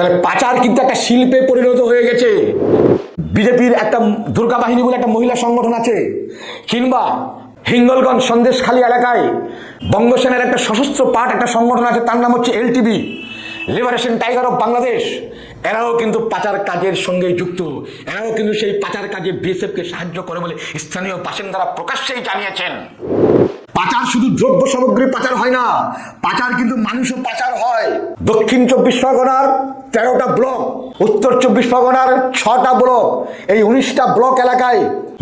তাহলে পাচার কিন্তু একটা শিল্পে পরিণত হয়ে গেছে। বিজেপির একটা দুর্গা বাহিনী বলে একটা মহিলা সংগঠন আছে, কিংবা হিঙ্গলগঞ্জ সন্দেশখালী এলাকায় বঙ্গসেনের একটা সশস্ত্র পার্ট একটা সংগঠন আছে, তার নাম হচ্ছে LTB liberation tiger of Bangladesh. এরাও কিন্তু পাচার কাজের সঙ্গে যুক্ত। এরাও কিন্তু সেই পাচার কাজে বিএসএফকে সাহায্য করে বলে স্থানীয় বাসিন্দারা প্রকাশ্যেই জানিয়েছেন। পাচার শুধু দ্রব্য সামগ্রী পাচার হয় না, পাচার কিন্তু মানুষও পাচার হয়। দক্ষিণ চব্বিশ পরগনার তেরোটা ব্লক, উত্তর চব্বিশ পরগনার ছটা ব্লক, এই উনিশটা ব্লক এলাকায়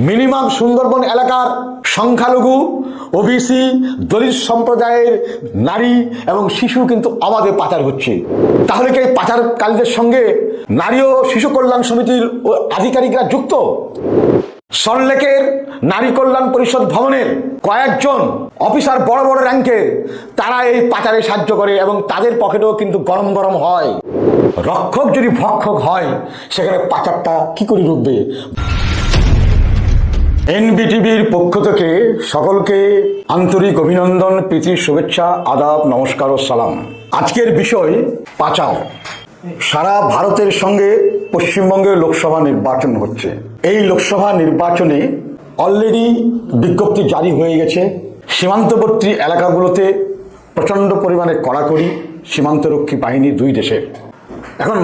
মিনিমাম সুন্দরবন এলাকার সংখ্যালঘু, ওবিসি, দলিত সম্প্রদায়ের নারী এবং শিশু কিন্তু আমাদের পাচার হচ্ছে। তাহলে কি এই পাচারকারীদের সঙ্গে নারী ও শিশু কল্যাণ সমিতির আধিকারিকরা যুক্ত? সল্লেকের নারী কল্যাণ পরিষদ ভবনের কয়েকজন অফিসার বড় বড় র্যাঙ্কের তারা এই পাচারে সাহায্য করে এবং তাদের পকেটেও কিন্তু গরম গরম হয়। রক্ষক যদি ভক্ষক হয়, সেখানে পাচারটা কি করে রুখবে? এনবিটিভির পক্ষ থেকে সকলকে আন্তরিক অভিনন্দন, প্রীতি, শুভেচ্ছা, আদাব, নমস্কার ও সালাম। আজকের বিষয় পাচার। সারা ভারতের সঙ্গে পশ্চিমবঙ্গে লোকসভা নির্বাচন হচ্ছে। এই লোকসভা নির্বাচনে অলরেডি বিজ্ঞপ্তি জারি হয়ে গেছে। সীমান্তবর্তী এলাকাগুলোতে প্রচণ্ড পরিমাণে কড়াকড়ি, সীমান্তরক্ষী বাহিনী দুই দেশের এখন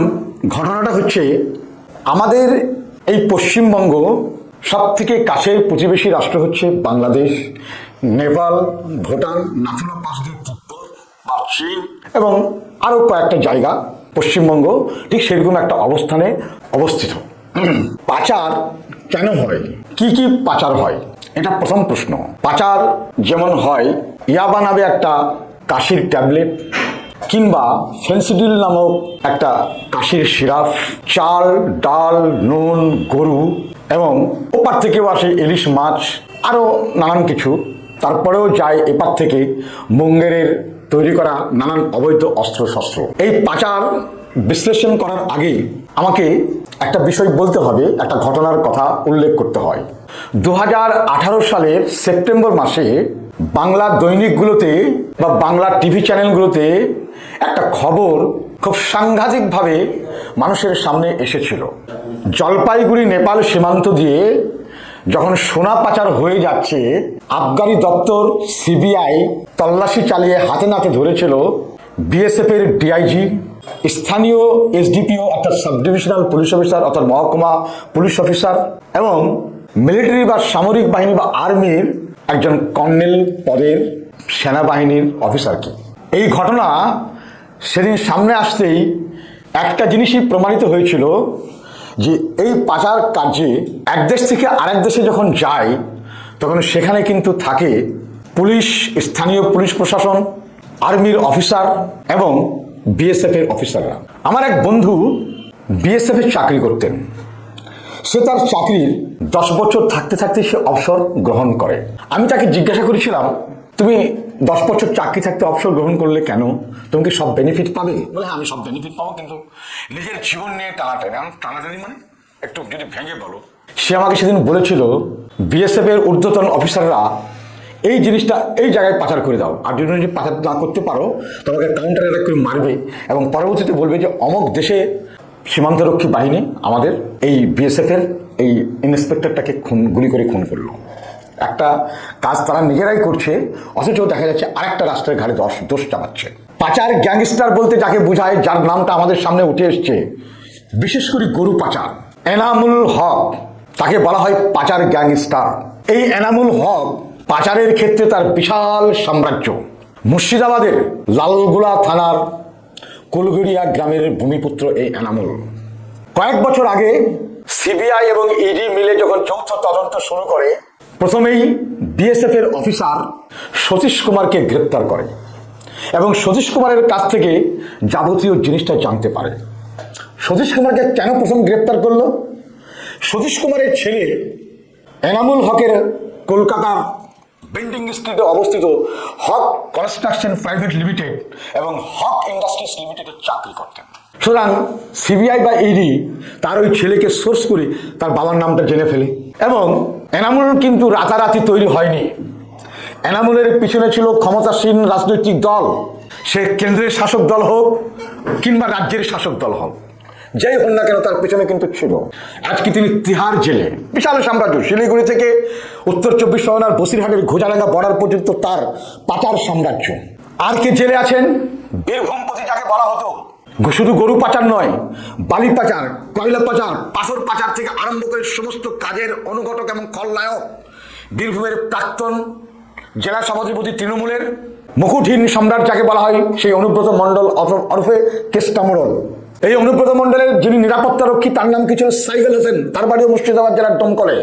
ঘটনাটা হচ্ছে, আমাদের এই পশ্চিমবঙ্গ সব থেকে কাছের প্রতিবেশী রাষ্ট্র হচ্ছে বাংলাদেশ, নেপাল, ভুটান, নাথুলা পাশ দিয়ে বা চীন এবং আরও কয়েকটা জায়গা পশ্চিমবঙ্গ, ঠিক সেরকম একটা অবস্থানে অবস্থিত। পাচার কেন হয়? কি কি পাচার হয়? এটা প্রথম প্রশ্ন। পাচার যেমন হয় ইয়াবা নামে একটা কাশির ট্যাবলেট কিংবা ফেন্সিডিল নামক একটা কাশির সিরাপ চাল, ডাল, নুন, গরু এবং ওপার থেকেও আসে ইলিশ মাছ, আরও নানান কিছু। তারপরেও যায় এপার থেকে মুঙ্গেরের তৈরি করা নানান অবৈধ অস্ত্র শস্ত্র এই পাচার বিশ্লেষণ করার আগে আমাকে একটা বিষয় বলতে হবে, একটা ঘটনার কথা উল্লেখ করতে হয়। দু হাজার আঠারো সালের সেপ্টেম্বর মাসে বাংলা দৈনিকগুলোতে বা বাংলা টিভি চ্যানেলগুলোতে একটা খবর খুব সাংঘাতিকভাবে মানুষের সামনে এসেছিল। জলপাইগুড়ি, নেপাল সীমান্ত দিয়ে যখন সোনা পাচার হয়ে যাচ্ছে, আবগারি দপ্তর সিবিআই তল্লাশি চালিয়ে হাতে নাতে ধরেছিল বিএসএফ এর ডিআইজি স্থানীয় এসডিপিও, অর্থাৎ সাব ডিভিশনাল পুলিশ অফিসার, অর্থাৎ মহকুমা পুলিশ অফিসার এবং মিলিটারি বা সামরিক বাহিনী বা আর্মির একজন কর্নেল পদের সেনাবাহিনীর অফিসারকে। এই ঘটনা সেদিন সামনে আসতেই একটা জিনিসই প্রমাণিত হয়েছিল যে এই পাচার কার্যে এক দেশ থেকে আরেক দেশে যখন যায়, তখন সেখানে কিন্তু থাকে পুলিশ, স্থানীয় পুলিশ প্রশাসন, আর্মির অফিসার এবং বিএসএফ এর অফিসাররা আমার এক বন্ধু বিএসএফ এর চাকরি করতেন। সে তার চাকরির দশ বছর থাকতে থাকতে সে অবসর গ্রহণ করে। আমি তাকে জিজ্ঞাসা করেছিলাম, তুমি দশ বছর চাকরি থাকতে অবসর গ্রহণ করলে কেন? তুমি সব বেনিফিট পাবে? বলে হ্যাঁ আমি সব বেনিফিট পাবো কিন্তু নিজের জীবন নিয়ে টানাটানি। এখন টানাটানি মানে? একটু যদি ভেঙে বলো। সে আমাকে সেদিন বলেছিল বিএসএফ এর ঊর্ধ্বতন অফিসাররা এই জিনিসটা এই জায়গায় পাচার করে দাও। আর যদি যদি পাচার না করতে পারো, তোমাকে কাউন্টার অ্যাটাক করে মারবে এবং পরবর্তীতে বলবে যে, অমক দেশে সীমান্তরক্ষী বাহিনী আমাদের এই বিএসএফ এর এই ইন্সপেক্টরটাকে খুন, গুলি করে খুন করল। একটা কাজ তারা নিজেরাই করছে, অথচ দেখা যাচ্ছে আরেকটা রাষ্ট্রের ঘাড়ে দোষ দোষ চাপাচ্ছে পাচার গ্যাংস্টার বলতে যাকে বোঝায়, যার নামটা আমাদের সামনে উঠে এসছে, বিশেষ করে গরু পাচার। এনামুল হক, তাকে বলা হয় পাচার গ্যাংস্টার। এই এনামুল হক পাচারের ক্ষেত্রে তার বিশাল সাম্রাজ্য। মুর্শিদাবাদের লালগোলা থানার কুলগড়িয়া গ্রামের ভূমিপুত্র এই এনামুল। কয়েক বছর আগে সিবিআই এবং ইডি মিলে যখন যৌথ তদন্ত শুরু করে, প্রথমেই বিএসএফ এর অফিসার সতীশ কুমারকে গ্রেপ্তার করে এবং সতীশ কুমারের কাছ থেকে যাবতীয় জিনিসটা জানতে পারে। সতীশ কুমারকে কেন প্রথম গ্রেপ্তার করল? সতীশ কুমারের ছেলে এনামুল হকের কলকাতার বিল্ডিং স্ট্রিটে অবস্থিত হক কনস্ট্রাকশন প্রাইভেট লিমিটেড এবং হক ইন্ডাস্ট্রিজ লিমিটেডের চাকরি করতেন। সুতরাং সিবিআই বা ইডি তার ওই ছেলেকে সোর্স করে তার বাবার নামটা জেনে ফেলে। এবং এনামুল কিন্তু রাতারাতি তৈরি হয়নি। এনামুলের পিছনে ছিল ক্ষমতাসীন রাজনৈতিক দল। সে কেন্দ্রের শাসক দল হোক কিংবা রাজ্যের শাসক দল হোক। যাই হোক না কেন, তার পেছনে কিন্তু ছিল। আজকে তিনি তিহার জেলে। বিশাল সাম্রাজ্য, শিলিগুড়ি থেকে উত্তর চব্বিশ পরগনার বসিরহাটের ঘোজাডাঙ্গা বর্ডার পর্যন্ত তার পাচার সাম্রাজ্য। আর কে জেলে আছেন? বীরভূমপতি যাকে বলা হতো, শুধু গরু পাচার নয়, বালি পাচার, কয়লা পাচার, পাথর পাচার থেকে আরম্ভ করে সমস্ত কাজের অনুঘটক এবং খলনায়ক বীরভূমের প্রাক্তন জেলা সভাধিপতি তৃণমূলের মুকুটহীন সম্রাট যাকে বলা হয় সেই অনুব্রত মণ্ডল অথ- ওরফে কেষ্টা মোড়ল এই অনুব্রত মণ্ডলের যিনি নিরাপত্তা রক্ষী, তার নাম কি ছিল? সাইকেল হোসেন। তার বাড়িও মুর্শিদাবাদ জেলার দমকলে।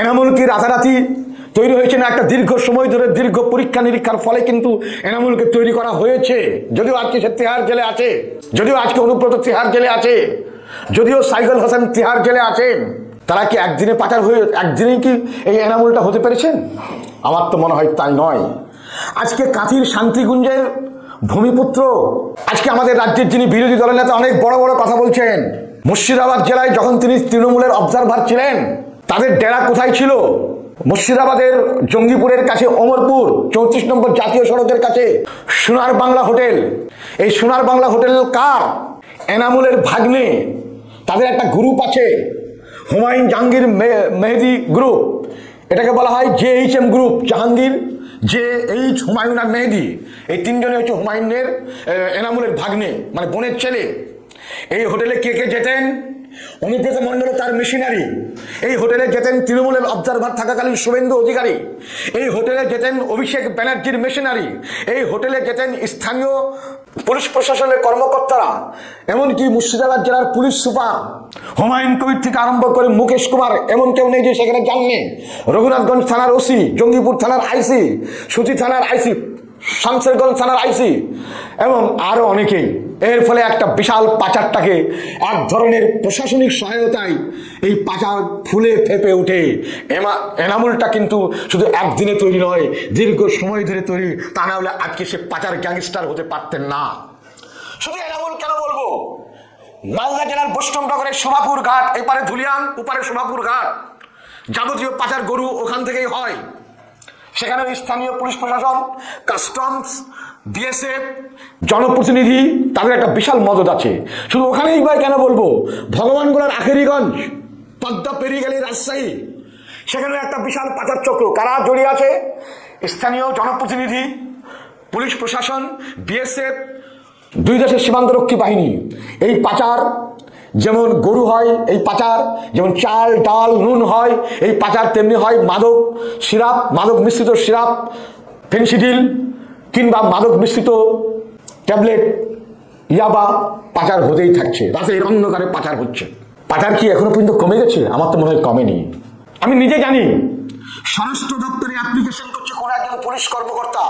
এনামুল কি রাতারাতি তৈরি হয়েছে না? একটা দীর্ঘ সময় ধরে দীর্ঘ পরীক্ষা নিরীক্ষার ফলে কিন্তু এনামুলকে তৈরি করা হয়েছে। যদিও আজকে সে তেহার জেলে আছে। যদিও আজকে অনুব্রত তেহার জেলে আছে। যদিও সাইকেল হোসেন তেহার জেলে আছেন। তারা কি একদিনে পাচার হয়ে, একদিনেই কি এই এনামুলটা হতে পেরেছেন? আমার তো মনে হয় তাই নয়। আজকে কাঁথির শান্তিকুঞ্জের ভূমিপুত্র, আজকে আমাদের রাজ্যের যিনি বিরোধী দলের নেতা অনেক বড় বড় কথা বলছেন। মুর্শিদাবাদ জেলায় যখন তিনি তৃণমূলের অবজারভার ছিলেন, তাদের ডেরা কোথায় ছিল? মুর্শিদাবাদের জঙ্গিপুরের কাছে অমরপুর চৌত্রিশ নম্বর জাতীয় সড়কের কাছে, সোনার বাংলা হোটেল। এই সোনার বাংলা হোটেল কার? এনামুলের ভাগ্নে। তাদের একটা গ্রুপ আছে, হুমায়ুন জাহাঙ্গীর মেহেদি গ্রুপ এটাকে বলা হয় J H M group Jahangir J এই হুমায়ুন আর মেহেদি, এই তিনজনে হচ্ছে হুমায়ুনের এনামুলের ভাগ্নে মানে বোনের ছেলে। এই হোটেলে কে কে যেতেন? অনুব্রত মণ্ডল তার মেশিনারি এই হোটেলে যেতেন তৃণমূলের অবজারভার থাকাকালীন শুভেন্দু অধিকারী। এই হোটেলে যেতেন অভিষেক ব্যানার্জির মেশিনারি এই হোটেলে যেতেন স্থানীয় পুলিশ প্রশাসনের কর্মকর্তারা, এমনকি মুর্শিদাবাদ জেলার পুলিশ সুপার। হুমায়ুন কবির থেকে আরম্ভ করে মুকেশ কুমার, এমন কেউ নেই যে সেখানে যাননি। রঘুনাথগঞ্জ থানার ওসি, জঙ্গিপুর থানার আইসি সুতি থানার আইসি শামসেরগঞ্জ থানার আইসি, এবং আরও অনেকেই। এর ফলে একটা বিশাল পাচারটাকে এক ধরনের প্রশাসনিক সহায়তায় এই পাচার ফুলে ফেপে ওঠে। এমা, এনামুলটা কিন্তু শুধু একদিনে তৈরি নয়, দীর্ঘ সময় ধরে তৈরি। তা না হলে আজকে সে পাচার গ্যাংস্টার হতে পারতেন না। শুধু এনামুল কেন বলব? মালদা জেলার বৈষ্ণবনগরের শোভাপুর ঘাট, এপারে ধুলিয়ান, ওপারে শোভাপুর ঘাট। যাবতীয় পাচার গরু ওখান থেকেই হয়। সেখানে স্থানীয় পুলিশ প্রশাসন, কাস্টমস বিএসএফ জনপ্রতিনিধি, তাদের একটা বিশাল মদত আছে। শুধু ওখানেই বা কেন বলব? ভগবান ভগবানগোলার আখেরিগঞ্জ পদ্মা পেরিয়ে গেলে রাজশাহী, সেখানে একটা বিশাল পাচার চক্র। কারা জড়িয়ে আছে? স্থানীয় জনপ্রতিনিধি, পুলিশ প্রশাসন বিএসএফ দুই দেশের সীমান্তরক্ষী বাহিনী। এই পাচার যেমন গরু হয়, এই পাচার যেমন চাল, ডাল, নুন হয়, এই পাচার তেমনি হয় মাদক সিরাপ, মাদক মিশ্রিত সিরাপ, ফেন্সিডিল কিংবা মাদক মিশ্রিত ট্যাবলেট ইয়াবা পাচার হতেই থাকছে। রাতের অন্ধকারে পাচার হচ্ছে। পাচার কি এখনও পর্যন্ত কমে গেছে? আমার তো মনে হয় কমেনি। আমি নিজে জানি। স্বরাষ্ট্র দপ্তরে অ্যাপ্লিকেশন করছে কোনো একজন পুলিশ কর্মকর্তা।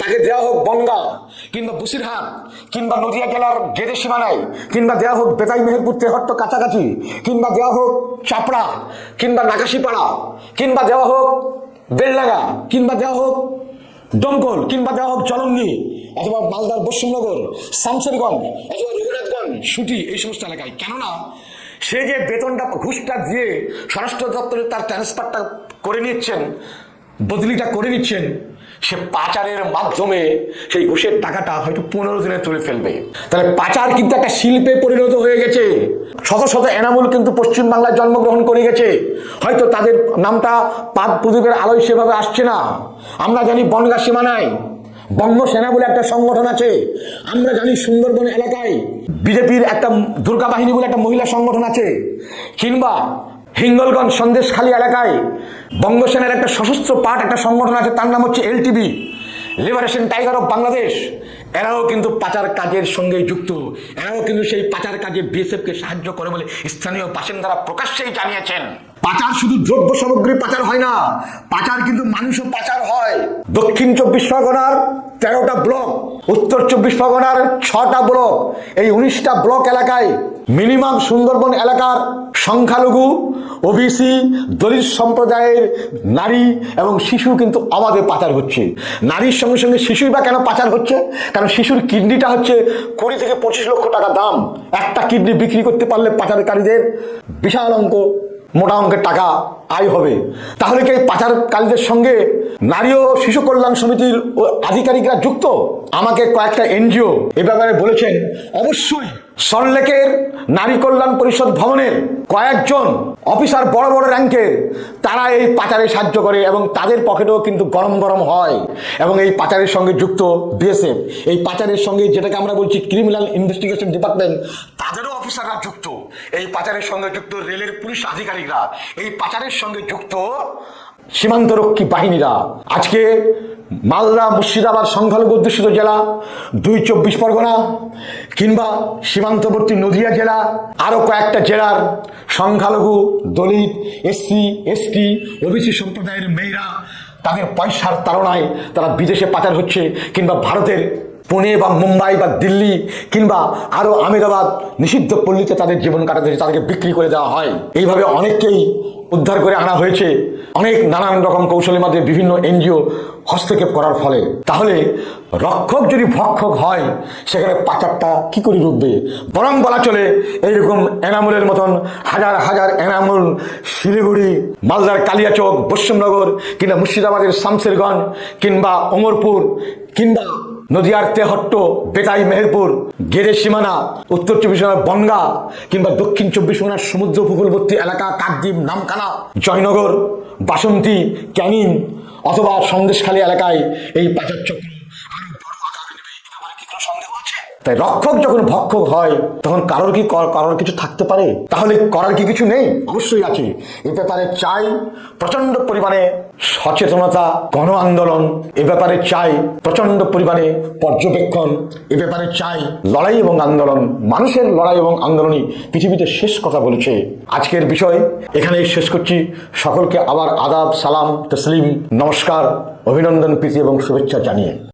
তাকে দেওয়া হোক বনগা, কিংবা বুসিরহাট, কিংবা নদিয়া জেলার গেদে সীমানায়, কিংবা দেওয়া হোক বেতাই মেহেরপুর তেহট্ট কাছাকাছি, কিংবা দেওয়া হোক চাপড়া, কিংবা নাকাশিপাড়া, কিংবা দেওয়া হোক বেলডাঙ্গা, কিংবা দেওয়া হোক দমকল কিংবা দেওয়া হোক জলঙ্গি অথবা মালদার পশ্চিমনগর শামসেরগঞ্জ অথবা রঘুনাথগঞ্জ, সুটি, এই সমস্ত এলাকায়। কেননা, সে যে বেতনটা ঘুষটা দিয়ে স্বরাষ্ট্র দপ্তরে তার ট্রান্সফারটা করে নিচ্ছেন বদলিটা করে নিচ্ছেন। সে পাচারের মাধ্যমে সেই ঘুষের টাকাটা হয়তো পনেরো দিনে তুলে ফেলবে। তাহলে পাচার কিন্তু একটা শিল্পে পরিণত হয়ে গেছে। শত শত এনামুল কিন্তু পশ্চিমবাংলায় জন্মগ্রহণ করে গেছে। হয়তো তাদের নামটা পাদ প্রদীপের আলোয় সেভাবে আসছে না। আমরা জানি বনগা সীমানায় বঙ্গ সেনা বলে একটা সংগঠন আছে। আমরা জানি সুন্দরবন এলাকায় বিজেপির একটা দুর্গা বাহিনী বলে একটা মহিলা সংগঠন আছে। কিংবা হিঙ্গলগঞ্জ সন্দেশখালী এলাকায় বঙ্গসেনার একটা সশস্ত্র পার্ট একটা সংগঠন আছে, তার নাম হচ্ছে LTB liberation tiger of Bangladesh এরাও কিন্তু পাচার কাজের সঙ্গে যুক্ত। এরাও কিন্তু সেই পাচার কাজে বিএসএফকে সাহায্য করে বলে স্থানীয় বাসিন্দারা প্রকাশ্যেই জানিয়েছেন। পাচার শুধু দ্রব্য সামগ্রী পাচার হয় না, পাচার কিন্তু মানুষও পাচার হয়। দক্ষিণ চব্বিশ পরগনার তেরোটা ব্লক, উত্তর চব্বিশ পরগনার ছটা ব্লক, এই উনিশটা ব্লক এলাকায় মিনিমাম সুন্দরবন এলাকার সংখ্যালঘু, ওবিসি, দলিত সম্প্রদায়ের নারী এবং শিশু কিন্তু অবাধে পাচার হচ্ছে। নারীর সঙ্গে সঙ্গে শিশুই বা কেন পাচার হচ্ছে? কারণ শিশুর কিডনিটা হচ্ছে কুড়ি থেকে পঁচিশ লক্ষ টাকা দাম। একটা কিডনি বিক্রি করতে পারলে পাচারকারীদের বিশাল অঙ্ক মোটা অঙ্কের টাকা আয় হবে। তাহলে কি এই পাচারকারীদের সঙ্গে নারী ও শিশু কল্যাণ সমিতির আধিকারিকরা যুক্ত? আমাকে কয়েকটা এনজিও এ ব্যাপারে বলেছেন। অবশ্যই। সল্লেকের নারী কল্যাণ পরিষদ ভবনের কয়েকজন অফিসার বড় বড় র্যাঙ্কের, তারা এই পাচারে সাহায্য করে এবং তাদের পকেটেও কিন্তু গরম গরম হয় এবং এই পাচারের সঙ্গে যুক্ত বিএসএফ। এই পাচারের সঙ্গে যেটাকে আমরা বলছি ক্রিমিনাল ইনভেস্টিগেশন ডিপার্টমেন্ট তাদেরও অফিসাররা যুক্ত। এই পাচারের সঙ্গে যুক্ত রেলের পুলিশ আধিকারিকরা, এই পাচারের সঙ্গে যুক্ত সীমান্তরক্ষী বাহিনীরা। আজকে মালদা মুর্শিদাবাদ সংখ্যালঘু অধ্যুষিত জেলা, দুই চব্বিশ পরগনা কিংবা সীমান্তবর্তী নদিয়া জেলা, আরও কয়েকটা জেলার সংখ্যালঘু দলিত এসসি এসটি ওবিসি সম্প্রদায়ের মেয়েরা তাদের পয়সার তাড়নায় তারা বিদেশে পাচার হচ্ছে কিংবা ভারতের পুনে বা মুম্বাই বা দিল্লি কিংবা আরও আমেদাবাদ নিষিদ্ধ পল্লীতে তাদের জীবন কাটাতে তাদেরকে বিক্রি করে দেওয়া হয়। এইভাবে অনেককেই উদ্ধার করে আনা হয়েছে। অনেক নানান রকম কৌশলের মাধ্যমে বিভিন্ন এনজিও হস্তক্ষেপ করার ফলে। তাহলে রক্ষক যদি ভক্ষক হয়, সেখানে পাচারটা কি করে রুখবে? বরং বলা চলে, এইরকম এনামুলের মতন হাজার হাজার এনামুল শিলিগুড়ি, মালদার কালিয়াচক পশ্চিমনগর কিংবা মুর্শিদাবাদের শামসেরগঞ্জ কিংবা ওমরপুর কিংবা নদিয়ার তেহট্ট, বেতাই, মেহেরপুর গেদে সীমানা, উত্তর চব্বিশ পরগনার বনগা, কিংবা দক্ষিণ চব্বিশ পরগনার সমুদ্র উপকূলবর্তী এলাকা, কাকদ্বীপ নামখানা জয়নগর, বাসন্তী, ক্যানিং, অথবা সন্দেশখালী এলাকায় এই পাচার চক্র তাই রক্ষক যখন ভক্ষক হয়, তখন কারোর কি কর- কারোর কিছু থাকতে পারে? তাহলে করার কি কিছু নেই? অবশ্যই আছে। এ ব্যাপারে চাই প্রচণ্ড পরিমাণে সচেতনতা, গণ আন্দোলন, এ ব্যাপারে চাই প্রচণ্ড পরিমাণে পর্যবেক্ষণ, এ ব্যাপারে চাই লড়াই এবং আন্দোলন। মানুষের লড়াই এবং আন্দোলনই পৃথিবীতে শেষ কথা বলেছে। আজকের বিষয় এখানেই শেষ করছি। সকলকে আবার আদাব, সালাম, তসলিম, নমস্কার, অভিনন্দন, প্রীতি এবং শুভেচ্ছা জানিয়ে।